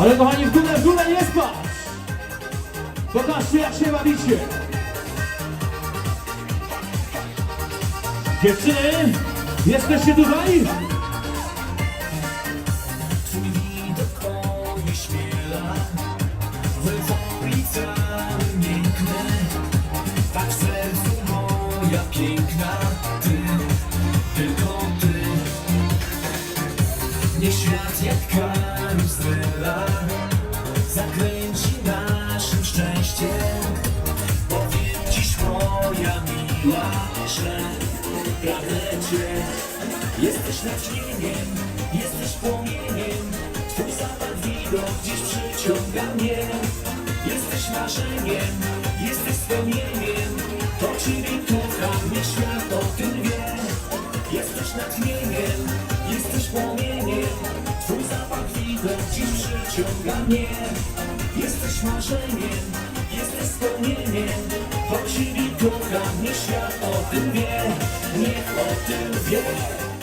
Ale kochani, w górę, w górę nie spać! Pokażcie jak się bawicie! Dziewczyny, jesteście tutaj? Piękna Ty, tylko ty Niech świat jak karuzela Zakręci naszym szczęściem. Powiem dziś moja miła, że pragnę Cię Jesteś natchnieniem, jesteś płomieniem. Twój zapach widok dziś przyciąga mnie. Jesteś marzeniem, jesteś spełnieniem. To Ciebie kocham, niech świat o tym wie. Jesteś natchnieniem, jesteś płomieniem. Twój zapach widok dziś przyciąga mnie. Jesteś marzeniem, jesteś spełnieniem. To Ciebie kocham, niech świat o tym wie. Niech o tym wie